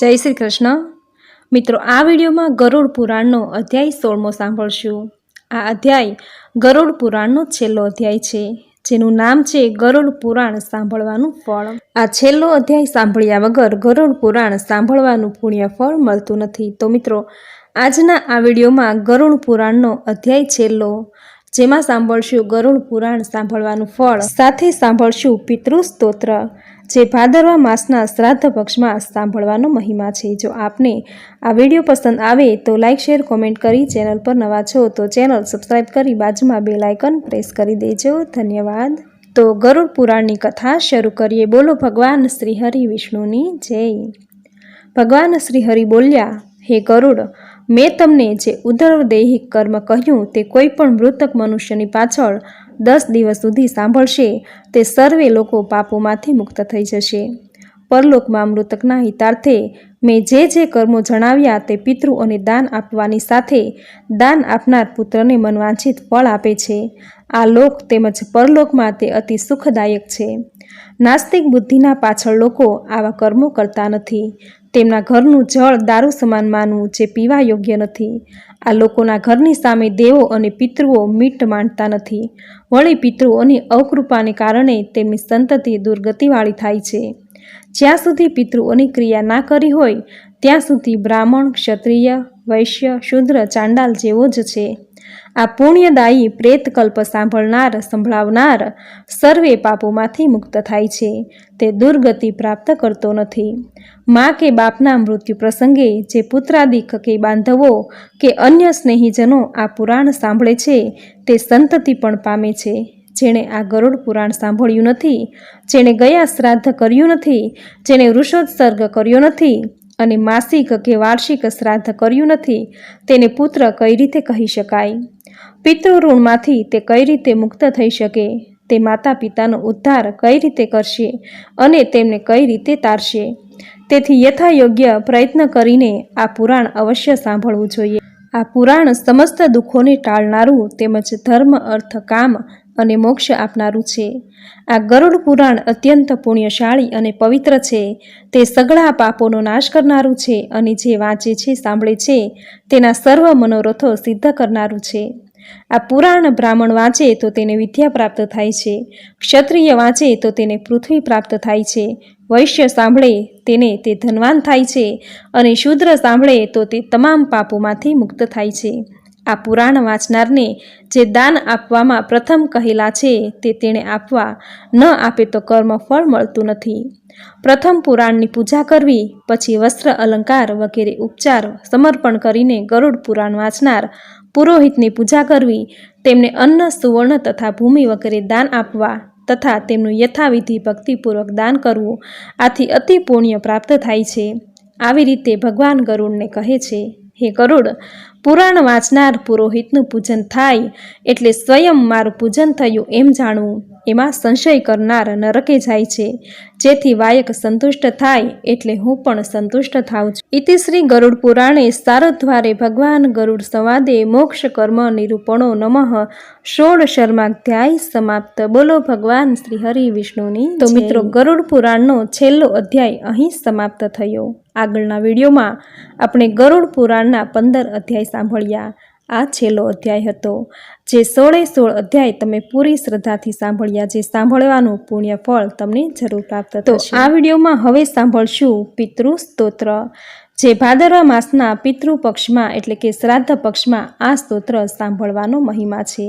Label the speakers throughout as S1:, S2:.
S1: જય શ્રી કૃષ્ણ. મિત્રો, આ વિડીયોમાં ગરુડ પુરાણનો અધ્યાય સોળમો સાંભળશું. આ અધ્યાય ગરુડ પુરાણનો છેલ્લો અધ્યાય છે, જેનું નામ છે ગરુડ પુરાણ સાંભળવાનું ફળ. આ છેલ્લો અધ્યાય સાંભળ્યા વગર ગરુડ પુરાણ સાંભળવાનું પુણ્ય ફળ મળતું નથી. તો મિત્રો, આજના આ વિડીયોમાં ગરુડ પુરાણનો અધ્યાય છેલ્લો, જેમાં સાંભળશું ગરુડ પુરાણ સાંભળવાનું ફળ. સાથે સાંભળશું પિતૃ સ્તોત્ર. જે ભાદરવા માસના શ્રાદ્ધ પક્ષમાં સાંભળવાનો મહિમા છે. જો આપને આ વીડિયો પસંદ આવે તો લાઇક શેર, કોમેન્ટ કરી ચેનલ પર નવા છો તો ચેનલ સબસ્ક્રાઈબ કરી બાજુમાં બે લાઇકન પ્રેસ કરી દેજો. ધન્યવાદ. તો ગરુડ પુરાણની કથા શરૂ કરીએ. બોલો ભગવાન શ્રી હરિ વિષ્ણુની જય. ભગવાન શ્રી હરિ બોલ્યા, હે ગરુડ, મેં તમને જે ઉદરદૈહિક કર્મ કહ્યું તે કોઈ પણ મૃતક મનુષ્યની પાછળ દસ દિવસ સુધી સાંભળશે, તે સર્વે લોકો પાપોમાંથી મુક્ત થઈ જશે. પરલોકમાં મૃતકના હિતાર્થે મેં જે જે કર્મો જણાવ્યા તે પિતૃઓને દાન આપવાની સાથે દાન આપનાર પુત્રને મનવાંછિત ફળ આપે છે. આ લોક તેમજ પરલોકમાં તે અતિ સુખદાયક છે. નાસ્તિક બુદ્ધિના પાછળ લોકો આવા કર્મો કરતા નથી. તેમના ઘરનું જળ દારૂ સમાન માનવું જે પીવા યોગ્ય નથી. આ લોકોના ઘરની સામે દેવો અને પિતૃઓ મીટ માણતા નથી. વળી પિતૃઓની અકૃપાને કારણે તેમની સંતતિ દુર્ગતિવાળી થાય છે. જ્યાં સુધી પિતૃઓની ક્રિયા ના કરી હોય, ત્યાં સુધી બ્રાહ્મણ, ક્ષત્રિય, વૈશ્ય, શુદ્ર, ચાંડાલ જેવો જ છે. આ પુણ્યદાયી પ્રેતકલ્પ સાંભળનાર, સંભળાવનાર સર્વે પાપોમાંથી મુક્ત થાય છે. તે દુર્ગતિ પ્રાપ્ત કરતો નથી. મા કે બાપના મૃત્યુ પ્રસંગે જે પુત્રાદિક કે બાંધવો કે અન્ય સ્નેહીજનો આ પુરાણ સાંભળે છે, તે સંતતિ પણ પામે છે. જેણે આ ગરુડ પુરાણ સાંભળ્યું નથી, જેણે ગયા શ્રાદ્ધ કર્યું નથી, જેણે વૃષોત્સર્ગ કર્યો નથી અને માસિક કે વાર્ષિક શ્રાદ્ધ કર્યું નથી, તેને પુત્ર કઈ રીતે કહી શકાય? પિતૃઋણમાંથી તે કઈ રીતે મુક્ત થઈ શકે? તે માતા પિતાનો ઉદ્ધાર કઈ રીતે કરશે અને તેમને કઈ રીતે તારશે? તેથી યથાયોગ્ય પ્રયત્ન કરીને આ પુરાણ અવશ્ય સાંભળવું જોઈએ. આ પુરાણ સમસ્ત દુઃખોને ટાળનારું તેમજ ધર્મ, અર્થ, કામ અને મોક્ષ આપનારું છે. આ ગરુડ પુરાણ અત્યંત પુણ્યશાળી અને પવિત્ર છે. તે સગળા પાપોનો નાશ કરનારું છે અને જે વાંચે છે, સાંભળે છે, તેના સર્વ મનોરથો સિદ્ધ કરનારું છે. આ પુરાણ બ્રાહ્મણ વાંચે તો તેને વિદ્યા પ્રાપ્ત થાય છે. ક્ષત્રિય વાંચે તો તેને પૃથ્વી પ્રાપ્ત થાય છે. વૈશ્ય સાંભળે તેને તે ધનવાન થાય છે અને શૂદ્ર સાંભળે તો તે તમામ પાપોમાંથી મુક્ત થાય છે. આ પુરાણ વાંચનારને જે દાન આપવામાં પ્રથમ કહેલા છે તે તેણે આપવા ન આપે તો કર્મ ફળ મળતું નથી. પ્રથમ પુરાણની પૂજા કરવી, પછી વસ્ત્ર અલંકાર વગેરે ઉપચાર સમર્પણ કરીને ગરુડ પુરાણ વાંચનાર પુરોહિતની પૂજા કરવી, તેમને અન્ન, સુવર્ણ તથા ભૂમિ વગેરે દાન આપવા તથા તેમનું યથાવિધિ ભક્તિપૂર્વક દાન કરવું આથી અતિ પુણ્ય પ્રાપ્ત થાય છે. આવી રીતે ભગવાન ગરુડને કહે છે, હે ગરુડ, પુરાણ વાંચનાર પુરોહિતનું પૂજન થાય એટલે સ્વયં મારું પૂજન થયું એમ જાણવું એમાં સંશય કરનાર નરકે જાય છે. જેથી વાયક સંતુષ્ટ થાય એટલે હું પણ સંતુષ્ટ થાઉં છું. ઇતિ શ્રી ગરુડ પુરાણે સારદ્વારે ભગવાન ગરુડ સંવાદે મોક્ષ કર્મ નિરૂપણો નમઃ. ષોડ શર્માધ્યાય સમાપ્ત. બોલો ભગવાન શ્રી હરિ વિષ્ણુની તો મિત્રો ગરુડ પુરાણનો છેલ્લો અધ્યાય અહીં સમાપ્ત થયો. આગળના વિડીયોમાં આપણે ગરુડ પુરાણના પંદર અધ્યાય સાંભળ્યા. આ છેલ્લો અધ્યાય હતો જે સોળે સોળ અધ્યાય તમે પૂરી શ્રદ્ધાથી સાંભળ્યા જે સાંભળવાનું પુણ્ય ફળ તમને જરૂર પ્રાપ્ત તો આ વિડીયોમાં હવે સાંભળશું પિતૃ સ્તોત્ર જે ભાદરવા માસના પિતૃ પક્ષમાં એટલે કે શ્રાદ્ધ પક્ષમાં આ સ્તોત્ર સાંભળવાનો મહિમા છે.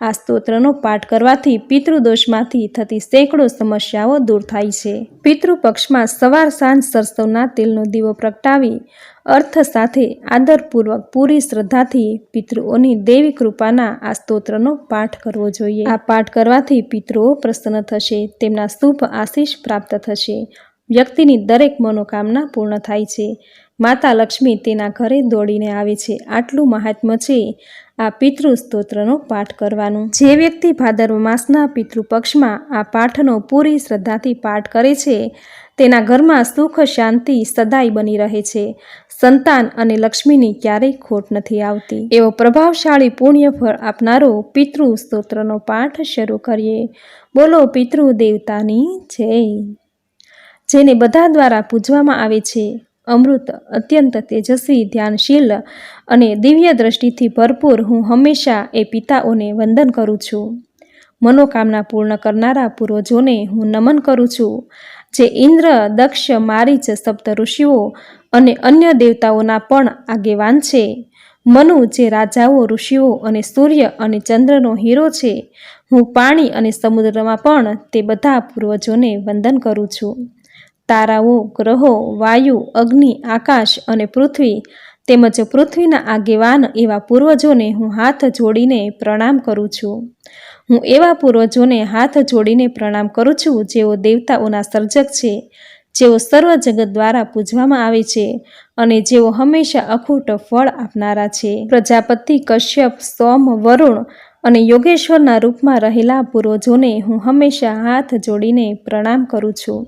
S1: આ સ્તોત્રનો પાઠ કરવાથી પિતૃદોષમાંથી થતી સેંકડો સમસ્યાઓ દૂર થાય છે. પિતૃપક્ષમાં સવાર સાંજ સરસવના તેલનો દીવો પ્રગટાવી, અર્થ સાથે આદરપૂર્વક પૂરી શ્રદ્ધાથી પિતૃઓની દેવી કૃપાના આ સ્તોત્રનો પાઠ કરવો જોઈએ. આ પાઠ કરવાથી પિતૃઓ પ્રસન્ન થશે, તેમના શુભ આશીષ પ્રાપ્ત થશે. વ્યક્તિની દરેક મનોકામના પૂર્ણ થાય છે. માતા લક્ષ્મી તેના ઘરે દોડીને આવે છે. આટલું મહાત્મ્ય છે આ પિતૃ સ્તોત્રનો પાઠ કરવાનું. જે વ્યક્તિ ભાદરવ માસના પિતૃપક્ષમાં આ પાઠનો પૂરી શ્રદ્ધાથી પાઠ કરે છે, તેના ઘરમાં સુખ શાંતિ સદાય બની રહે છે. સંતાન અને લક્ષ્મીની ક્યારેય ખોટ નથી આવતી. એવો પ્રભાવશાળી પુણ્ય ફળ આપનારો પિતૃ સ્તોત્રનો પાઠ શરૂ કરીએ. બોલો પિતૃ દેવતાની જય. જેને બધા દ્વારા પૂજવામાં આવે છે. અમૃત અત્યંત તેજસ્વી, ધ્યાનશીલ અને દિવ્ય દ્રષ્ટિથી ભરપૂર હું હંમેશા એ પિતાઓને વંદન કરું છું. મનોકામના પૂર્ણ કરનારા પૂર્વજોને હું નમન કરું છું, જે ઇન્દ્ર, દક્ષ, મારીચ, સપ્ત ઋષિઓ અને અન્ય દેવતાઓના પણ આગેવાન છે. મનુ, જે રાજાઓ, ઋષિઓ અને સૂર્ય અને ચંદ્રનો હીરો છે, હું પાણી અને સમુદ્રમાં પણ તે બધા પૂર્વજોને વંદન કરું છું. તારાઓ, ગ્રહો, વાયુ, અગ્નિ, આકાશ અને પૃથ્વી તેમજ પૃથ્વીના આગેવાન એવા પૂર્વજોને હું હાથ જોડીને પ્રણામ કરું છું. હું એવા પૂર્વજોને હાથ જોડીને પ્રણામ કરું છું જેઓ દેવતાઓના સર્જક છે, જેઓ સર્વ જગત દ્વારા પૂજવામાં આવે છે અને જેઓ હંમેશા અખૂટ ફળ આપનારા છે. પ્રજાપતિ કશ્યપ, સોમ, વરુણ અને યોગેશ્વરના રૂપમાં રહેલા પૂર્વજોને હું હંમેશા હાથ જોડીને પ્રણામ કરું છું.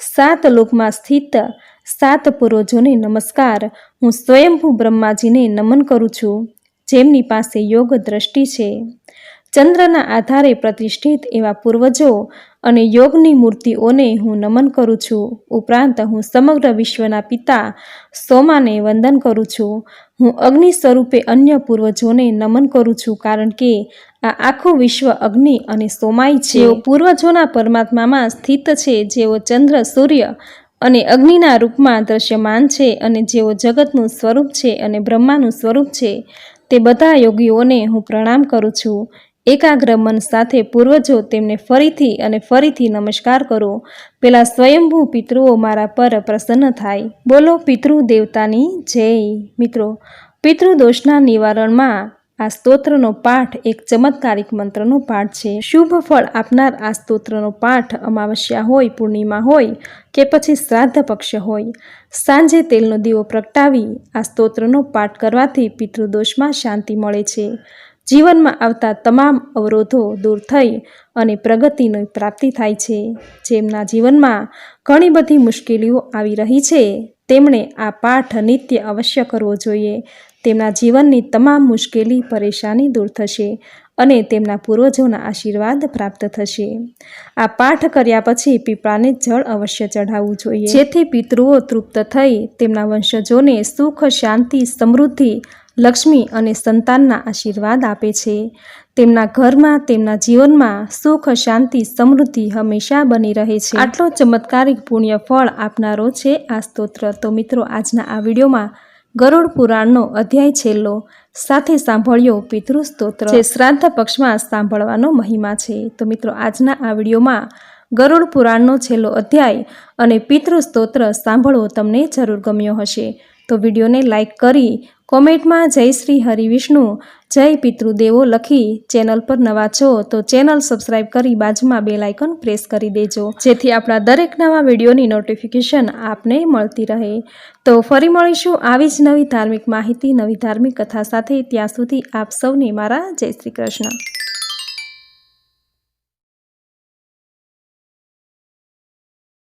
S1: સાત લોકમાં સ્થિત સાત પૂર્વજોને નમસ્કાર. હું સ્વયંભૂ બ્રહ્માજીને નમન કરું છું. જેમની પાસે યોગ દ્રષ્ટિ છે. ચંદ્રના આધારે પ્રતિષ્ઠિત એવા પૂર્વજો અને યોગની મૂર્તિઓને હું નમન કરું છું. ઉપરાંત હું સમગ્ર વિશ્વના પિતા સોમાને વંદન કરું છું. હું અગ્નિ સ્વરૂપે અન્ય પૂર્વજોને નમન કરું છું કારણ કે આ આખું વિશ્વ અગ્નિ અને સોમાય છે. જેઓ પૂર્વજોના પરમાત્મામાં સ્થિત છે, જેઓ ચંદ્ર, સૂર્ય અને અગ્નિના રૂપમાં દ્રશ્યમાન છે અને જેઓ જગતનું સ્વરૂપ છે અને બ્રહ્માનું સ્વરૂપ છે, તે બધા યોગીઓને હું પ્રણામ કરું છું. એકાગ્ર મન સાથે પૂર્વજો તેમને ફરીથી અને ફરીથી નમસ્કાર કરો. પેલા સ્વયંભૂ પિતૃઓ મારા પર પ્રસન્ન થાય. બોલો પિતૃ દેવતાની જય. મિત્રો પિતૃદોષના નિવારણમાં આ સ્તોત્રનો પાઠ એક ચમત્કારિક મંત્રનો પાઠ છે. શુભ ફળ આપનાર આ સ્તોત્રનો પાઠ અમાવસ્યા હોય, પૂર્ણિમા હોય કે પછી શ્રાદ્ધ પક્ષ હોય. સાંજે તેલનો દીવો પ્રગટાવી આ સ્તોત્રનો પાઠ કરવાથી પિતૃદોષમાં શાંતિ મળે છે. જીવનમાં આવતા તમામ અવરોધો દૂર થઈ અને પ્રગતિની પ્રાપ્તિ થાય છે. જેમના જીવનમાં ઘણી બધી મુશ્કેલીઓ આવી રહી છે, તેમણે આ પાઠ નિત્ય અવશ્ય કરવો જોઈએ. તેમના જીવનની તમામ મુશ્કેલી, પરેશાની દૂર થશે અને તેમના પૂર્વજોના આશીર્વાદ પ્રાપ્ત થશે. આ પાઠ કર્યા પછી પીપળાને જળ અવશ્ય ચઢાવવું જોઈએ. જેથી પિતૃઓ તૃપ્ત થઈ તેમના વંશજોને સુખ, શાંતિ, સમૃદ્ધિ લક્ષ્મી અને સંતાનના આશીર્વાદ આપે છે. તેમના ઘરમાં, તેમના જીવનમાં સુખ, શાંતિ, સમૃદ્ધિ હંમેશા બની રહે છે. આટલો ચમત્કારિક પુણ્ય ફળ આપનારો છે આ સ્તોત્ર. તો મિત્રો, આજના આ વિડીયોમાં ગરુડ પુરાણનો અધ્યાય છેલ્લો. સાથે સાંભળ્યો પિતૃ સ્તોત્ર. જે શ્રાદ્ધ પક્ષમાં સાંભળવાનો મહિમા છે. તો મિત્રો, આજના આ વિડીયોમાં ગરુડ પુરાણનો છેલ્લો અધ્યાય અને પિતૃ સ્તોત્ર સાંભળવો તમને જરૂર ગમ્યો હશે. તો વિડીયોને લાઇક કરી કોમેન્ટમાં જય શ્રી હરિવિષ્ણુ જય પિતૃદેવો લખી ચેનલ પર નવા છો તો ચેનલ સબસ્ક્રાઇબ કરી બાજુમાં બે લાઇકન પ્રેસ કરી દેજો. જેથી આપણા દરેક નવા વિડીયોની નોટિફિકેશન આપને મળતી રહે. તો ફરી મળીશું આવી જ નવી ધાર્મિક માહિતી, નવી ધાર્મિક કથા સાથે. ત્યાં સુધી આપ સૌને મારા જય શ્રી કૃષ્ણ.